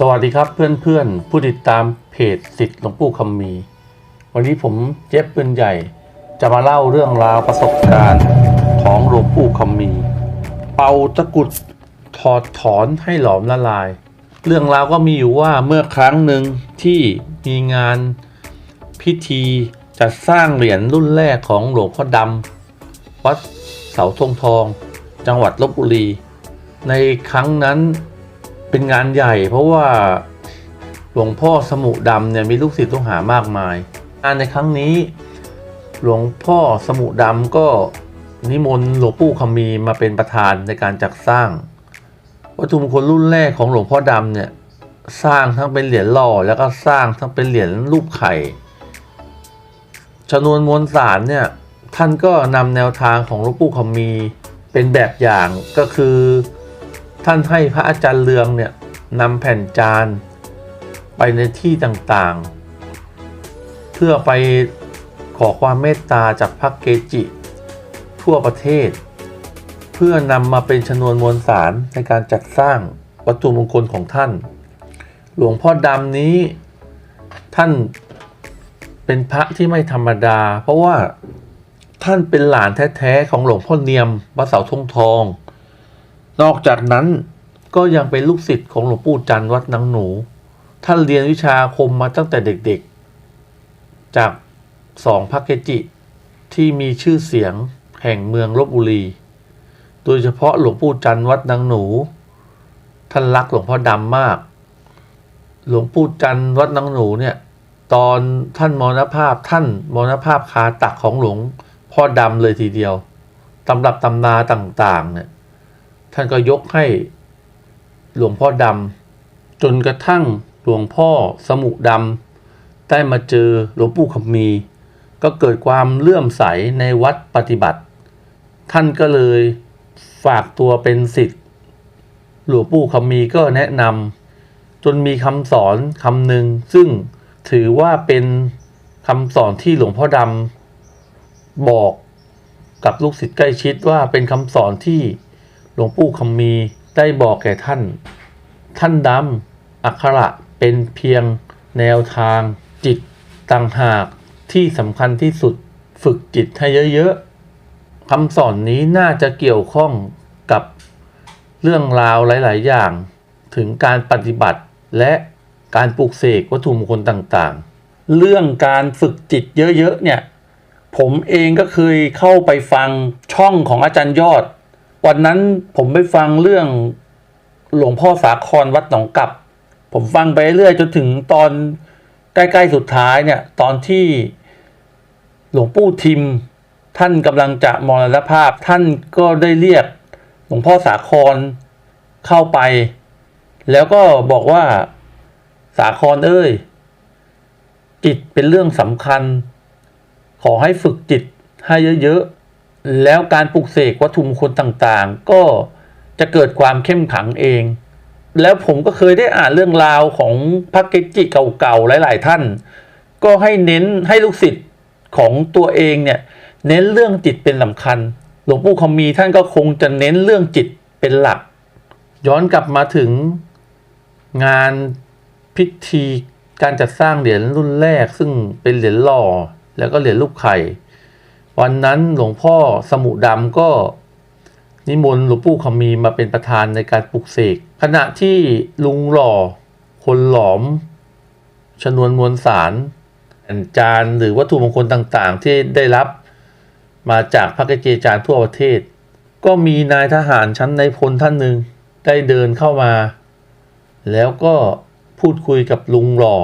สวัสดีครับเพื่อนๆ ผู้ติดตามเพจสิทธิ์หลวงปู่คำมี วันนี้ผมเจ๊บปืนใหญ่ จะมาเล่าเรื่องราวประสบการณ์ของหลวงปู่คำมี เป่าตะกุดถอดถอนให้หลอมละลาย เรื่องราวก็มีอยู่ว่าเมื่อครั้งหนึ่งที่มีงานพิธีจัดสร้างเหรียญรุ่นแรกของหลวงพ่อดำวัดเสาธงทอง จังหวัดลบบุรี ในครั้งนั้น เป็นงานใหญ่เพราะว่าหลวงพ่อสมุดำเนี่ยมีลูกศิษย์ลูกหามากมายงานในครั้งนี้ หลวงพ่อสมุดำก็นิมนต์หลวงปู่คำมีมาเป็นประธานในการจัดสร้าง วัตถุมงคลรุ่นแรกของหลวงพ่อดำเนี่ยสร้างทั้งเป็นเหรียญหล่อแล้วก็สร้างทั้งเป็นเหรียญรูปไข่ชนวนมวลสารเนี่ยท่านก็นำแนวทางของหลวงปู่คำมีเป็นแบบอย่างก็คือ ท่านให้พระอาจารย์เลืองเนี่ยนำแผ่นจานไปในที่ต่างๆ เพื่อไปขอความเมตตาจากพระเกจิ ทั่วประเทศ เพื่อนำมาเป็นชนวนมวลสารในการจัดสร้างวัตถุมงคลของท่าน หลวงพ่อดำนี้ท่านเป็นพระที่ไม่ธรรมดา เพราะว่าท่านเป็นหลานแท้ๆของหลวงพ่อเนียมวัดเสาธงทอง นอกจากนั้นก็ยังเป็นลูกศิษย์ของหลวงปู่จันทร์วัดนางหนู ท่านเรียนวิชาคมมาตั้งแต่เด็กๆ จากสองพระเกจิ ที่มีชื่อเสียงแห่งเมืองลบบุรี โดยเฉพาะหลวงปู่จันทร์วัดนางหนู ท่านรักหลวงพ่อดำมาก หลวงปู่จันทร์วัดนางหนูเนี่ยตอนท่านมรณภาพท่านมรณภาพคาตักของหลวงพ่อดำเลยทีเดียวตำรับตำนาต่างๆเนี่ย ท่านก็ยกให้หลวงพ่อดำจนกระทั่งหลวงพ่อสมุดำได้มาเจอหลวงปู่คำมี ก็เกิดความเลื่อมใสในวัดปฏิบัติ ท่านก็เลยฝากตัวเป็นศิษย์หลวงปู่คำมีก็แนะนำจนมีคำสอนคำหนึ่งซึ่งถือว่าเป็นคำสอนที่หลวงพ่อดำบอกกับลูกศิษย์ใกล้ชิดว่าเป็นคำสอนที่ หลวงปู่คำมีได้บอกแก่ท่าน ท่านดำอักขระเป็นเพียงแนวทางจิตต่างหากที่สำคัญที่สุดฝึกจิตให้เยอะๆคำสอนนี้น่าจะเกี่ยวข้องกับเรื่องราวหลาย ๆ อย่าง ถึงการปฏิบัติและการปลูกเสกวัตถุมงคลต่างๆ เรื่องการฝึกจิตเยอะ ๆ เนี่ย ผมเองก็เคยเข้าไปฟังช่องของอาจารย์ยอด วันนั้นผมไปฟังเรื่องหลวงพ่อสาครวัดหนองกับ ผมฟังไปเรื่อยจนถึงตอนใกล้ๆสุดท้ายเนี่ย ตอนที่หลวงปู่ทิม ท่านกำลังจะมรณภาพ ท่านก็ได้เรียกหลวงพ่อสาครเข้าไป แล้วก็บอกว่าสาครเอ้ย จิตเป็นเรื่องสำคัญ ขอให้ฝึกจิตให้เยอะๆ แล้วการปลุกเสกวัตถุมงคลต่างๆ ก็จะเกิดความเข้มขังเอง แล้วผมก็เคยได้อ่านเรื่องราวของพระเกจิเก่าๆหลาย ๆ ท่าน ก็ให้เน้นให้ลูกศิษย์ของตัวเองเนี่ยเน้นเรื่องจิตเป็นสำคัญ หลวงปู่คำมีท่านก็คงจะเน้นเรื่องจิตเป็นหลัก ย้อนกลับมาถึงงานพิธีการจัดสร้างเหรียญรุ่นแรกซึ่งเป็นเหรียญหล่อแล้วก็เหรียญรูปไข่ วันนั้นหลวงพ่อสมุดำก็นิมนต์หลวงปู่คำมีมาเป็นประธานในการปลุกเสกขณะที่ลุงหล่อ คนหลอม ชนวนมวลสารแผ่นจานหรือวัตถุมงคลต่างๆ ที่ได้รับมาจากพระเกจิอาจารย์ทั่วประเทศ ก็มีนายทหารชั้นในพลท่านหนึ่งได้เดินเข้ามา แล้วก็พูดคุยกับลุงหล่อ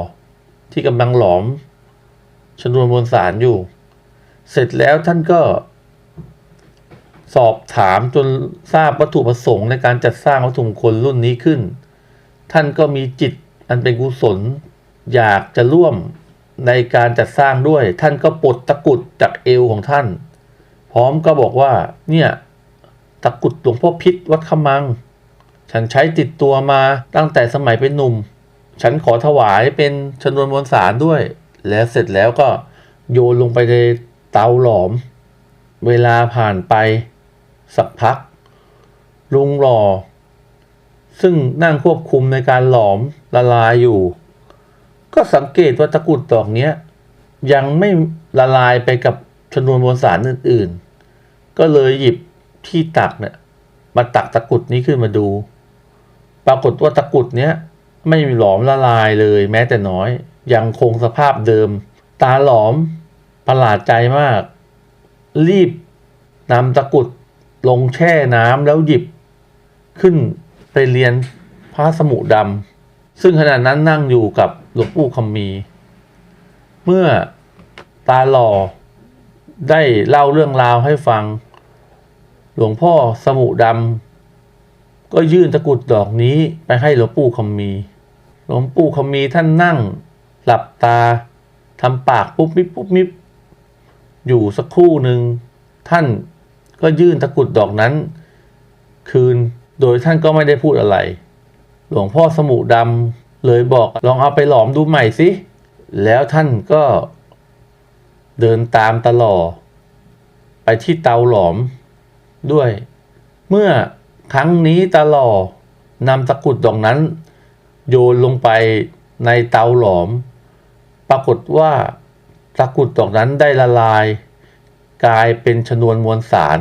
ที่กำลังหลอม ชนวนมวลสารอยู่ เสร็จแล้วท่านก็สอบถามจนทราบวัตถุประสงค์ในการจัดสร้างวัตถุมงคลรุ่นนี้ขึ้น ท่านก็มีจิตอันเป็นกุศล อยากจะร่วมในการจัดสร้างด้วย ท่านก็ปลดตะกุดจากเอวของท่าน พร้อมก็บอกว่า เนี่ยตะกุดหลวงพ่อพิษวัดขมัง ฉันใช้ติดตัวมาตั้งแต่สมัยเป็นหนุ่ม ฉันขอถวายเป็นชนวนมวลสารด้วย แล้วเสร็จแล้วก็โยนลงไปใน เตาหลอม เวลาผ่านไปสักพัก ลุงหล่อ ซึ่งนั่งควบคุมในการหลอมละลายอยู่ ก็สังเกตว่าตะกุดดอกเนี้ยยังไม่ละลายไปกับชนวนมวลสารอื่น ๆ ก็เลยหยิบที่ตักเนี่ยมาตักตะกุดนี้ขึ้นมาดู ปรากฏว่าตะกุดเนี้ยไม่มีหลอมละลายเลยแม้แต่น้อย ยังคงสภาพเดิม ตาหลอม ประหลาดใจมาก รีบนำตะกุดลงแช่น้ำแล้วหยิบ ขึ้นไปเรียนพระสมุดำซึ่งขณะนั้นนั่งอยู่กับหลวงปู่คำมี เมื่อตาหล่อได้เล่าเรื่องราวให้ฟัง หลวงพ่อสมุดำก็ยื่นตะกุดดอกนี้ไปให้หลวงปู่คำมี หลวงปู่คำมีท่านนั่ง หลับตาทำปากปุ๊บมิบปุ๊บมิบ อยู่สักครู่หนึ่งท่านก็ยื่นตะกรุดดอกนั้น คืนโดยท่านก็ไม่ได้พูดอะไร หลวงพ่อสมุดำเลยบอกลองเอาไปหลอมดูใหม่สิ แล้วท่านก็เดินตามตลอดไปที่เตาหลอมด้วย เมื่อครั้งนี้ตลอนำตะกรุดดอกนั้น โยนลงไปในเตาหลอม ปรากฏว่า ตะกุดดอกนั้นได้ละลาย กลายเป็นชนวนมวลสาร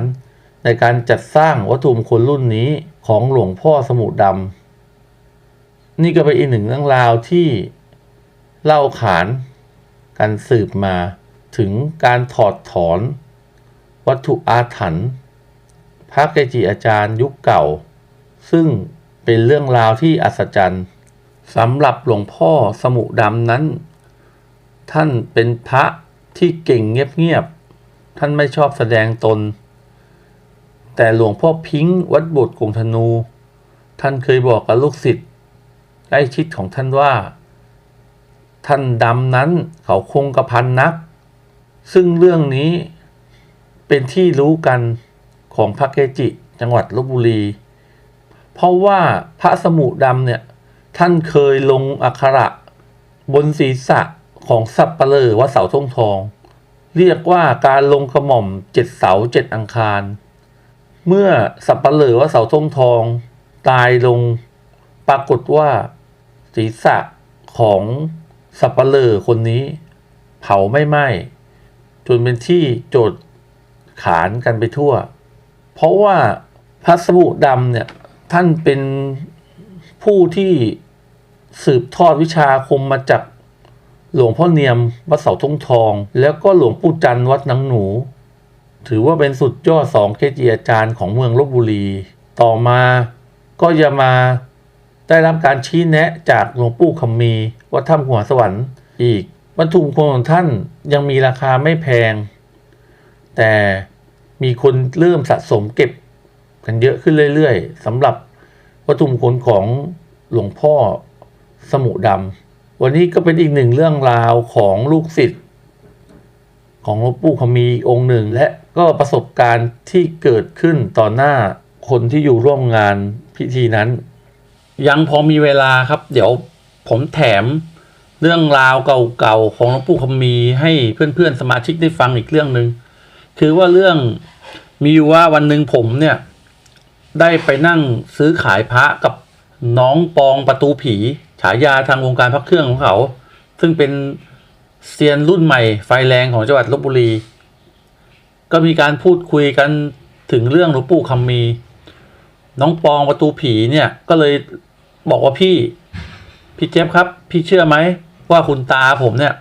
ในการจัดสร้างวัตถุมงคลรุ่นนี้ของหลวงพ่อสมุดำนี่ก็เป็นอีกหนึ่งเรื่องราวที่เล่าขานกันสืบมาถึงการถอดถอน วัตถุอาถรรพ์พระเกจิอาจารย์ยุคเก่า ซึ่งเป็นเรื่องราวที่อัศจรรย์สำหรับหลวงพ่อสมุดำนั้น ท่านเป็นพระที่เก่งเงียบๆ ท่านไม่ชอบแสดงตน แต่หลวงพ่อพิงค์วัดโบทกงธนู ท่านเคยบอกกับลูกศิษย์ใกล้ชิดของท่านว่า ท่านดำนั้นเขาคงกระพันนัก ซึ่งเรื่องนี้เป็นที่รู้กันของพระเกจิจังหวัดลบบุรี เพราะว่าพระสมุดำเนี่ย ท่านเคยลงอักขระบนศีรษะ ของสับปะเลอวัดเสาทงทอง เรียกว่าการลงกระหม่อมเจ็ดเสาเจ็ดอังคาร เมื่อสับปะเลอวัดเสาทงทอง ตายลงปรากฏว่าศีรษะของสับปะเลอคนนี้เผาไม่ไหม้จนเป็นที่โจดขานกันไปทั่ว เพราะว่าพระสมุดำเนี่ยท่านเป็นผู้ที่สืบทอดวิชาคมมาจาก หลวงพ่อเนียมวัดเสาทงทอง แล้วก็หลวงปู่จันวัดหนังหนู ถือว่าเป็นสุดยอดสองเกจิอาจารย์ของเมืองลบบุรี ต่อมาก็จะมาได้รับการชี้แนะจากหลวงปู่คำมีวัดถ้ำหัวสวรรค์อีกบรรทุมงคลของท่านยังมีราคาไม่แพง แต่มีคนเริ่มสะสมเก็บกันเยอะขึ้นเรื่อยๆสำหรับวัตถุมงคลของหลวงพ่อสมุดำ วันนี้ก็เป็นอีกหนึ่งเรื่องราวของลูกศิษย์ของหลวงปู่ขมีองค์หนึ่ง และก็ประสบการณ์ที่เกิดขึ้นต่อหน้าคนที่อยู่ร่วมงานพิธีนั้น ยังพอมีเวลาครับ เดี๋ยวผมแถมเรื่องราวเก่าๆของหลวงปู่คมีให้เพื่อนๆสมาชิกได้ฟังอีกเรื่องหนึ่งคือว่าเรื่องมีอยู่ว่าวันหนึ่งผมเนี่ยได้ไปนั่งซื้อขายพระกับน้องปองประตูผี ฉายาทางวงการพักเครื่องของเขา ซึ่งเป็นเซียนรุ่นใหม่ไฟแรงของจังหวัดลบบุรี ก็มีการพูดคุยกันถึงเรื่องหลวงปู่คำมี น้องปองประตูผีเนี่ยก็เลยบอกว่าพี่ พี่เจฟครับ พี่เชื่อไหมว่าคุณตาผมเนี่ย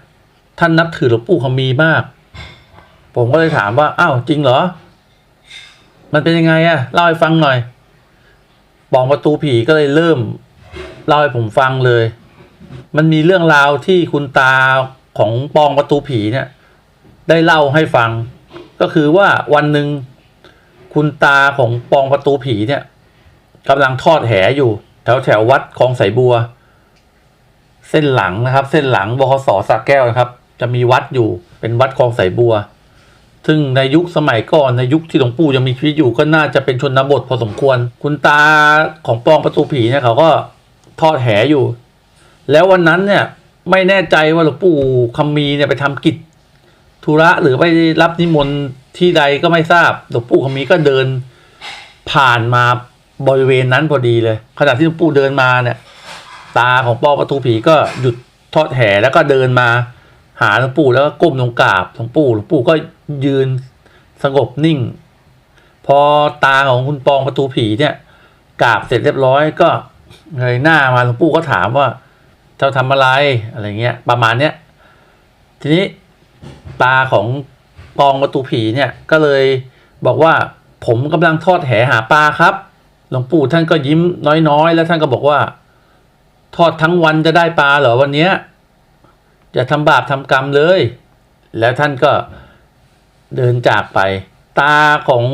ท่านนับถือหลวงปู่คำมีมาก ผมก็เลยถามว่าอ้าวจริงเหรอ มันเป็นยังไงอะเล่าให้ฟังหน่อยปองประตูผีก็เลยเริ่ม เล่าให้ผมฟังเลย มันมีเรื่องราวที่คุณตาของปองประตูผีเนี่ย ได้เล่าให้ฟัง ก็คือว่าวันหนึ่งคุณตาของปองประตูผีเนี่ยกำลังทอดแหอยู่ แถวแถววัดคลองสายบัว เส้นหลังนะครับ เส้นหลังบคสสระแก้วนะครับ จะมีวัดอยู่เป็นวัดคลองสายบัว ซึ่งในยุคสมัยก่อนในยุคที่หลวงปู่ยังมีชีวิตอยู่ก็น่าจะเป็นชนบทพอสมควร คุณตาของปองประตูผีเนี่ยเขาก็ ทอดแหอยู่ แล้ววันนั้นเนี่ย ไม่แน่ใจว่าหลวงปู่คำมีเนี่ยไปทำกิจธุระหรือไปรับนิมนต์ที่ใดก็ไม่ทราบหลวงปู่คำมีก็เดินผ่านมาบริเวณนั้นพอดีเลย ขณะที่หลวงปู่เดินมาเนี่ย ตาของปอประตูผีก็หยุดทอดแห่แล้วก็เดินมา หาหลวงปู่แล้วก็ก้มลงกราบหลวงปู่หลวงปู่ก็ยืนสงบนิ่ง พอตาของคุณปองประตูผีเนี่ยกราบเสร็จเรียบร้อยก็ เงยหน้ามาหลวงปู่ก็ถามว่า เจ้าทำอะไรอะไรเงี้ย ประมาณเนี้ยทีนี้ตาของปองประตูผีเนี่ยก็เลยบอกว่าผมกำลังทอดแหหาปลาครับ หลวงปู่ท่านก็ยิ้มน้อยๆ แล้วท่านก็บอกว่า ทอดทั้งวันจะได้ปลาเหรอวันเนี้ยอย่าทำบาปทำกรรมเลย แล้วท่านก็เดินจากไป ตาของ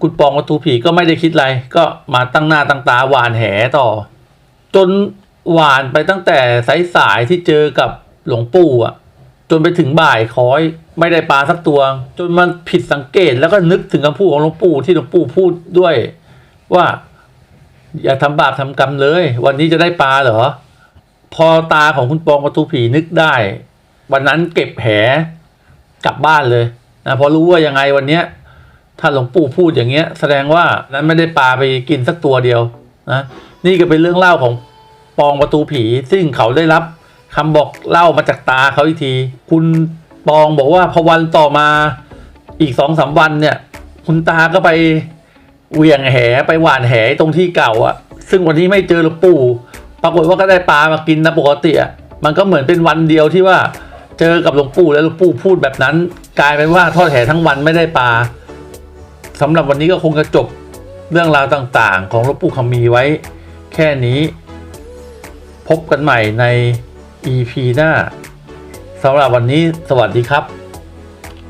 คุณปองประตูผีก็ไม่ได้คิดอะไร ก็มาตั้งหน้าตั้งตาหวานแหต่อ จนหวานไปตั้งแต่สายๆที่เจอกับหลวงปู่อะ จนไปถึงบ่ายคอยไม่ได้ปลาสักตัว จนมันผิดสังเกตแล้วก็นึกถึงคำพูดของหลวงปู่ที่หลวงปู่พูดด้วย ว่า อย่าทำบาปทำกรรมเลย วันนี้จะได้ปลาเหรอ พอตาของคุณปองประตูผีนึกได้ วันนั้นเก็บแหกลับบ้านเลยนะพอรู้ว่ายังไงวันเนี้ย ถ้าหลวงปู่พูดอย่างเงี้ย แสดงว่านั้นไม่ได้ปลาไปกินสักตัวเดียวนะนี่ก็เป็นเรื่องเล่าของปองประตูผี ซึ่งเขาได้รับคำบอกเล่ามาจากตาเขาอีกที คุณปองบอกว่าพอวันต่อมาอีกสองสามวันเนี่ย คุณตาก็ไปเหวี่ยงแหไปหว่านแหตรงที่เก่าอะซึ่งวันนี้ไม่เจอหลวงปู่ ปรากฏว่าก็ได้ปลามากินนะปกติอะมันก็เหมือนเป็นวันเดียวที่ว่าเจอกับหลวงปู่แล้วหลวงปู่พูดแบบนั้น กลายเป็นว่าทอดแหทั้งวันไม่ได้ปลา สำหรับวันนี้ก็คงจะจบเรื่องราวต่างๆ ของหลวงปู่คำมีไว้แค่นี้ พบกันใหม่ใน EP หน้าสำหรับวันนี้สวัสดีครับ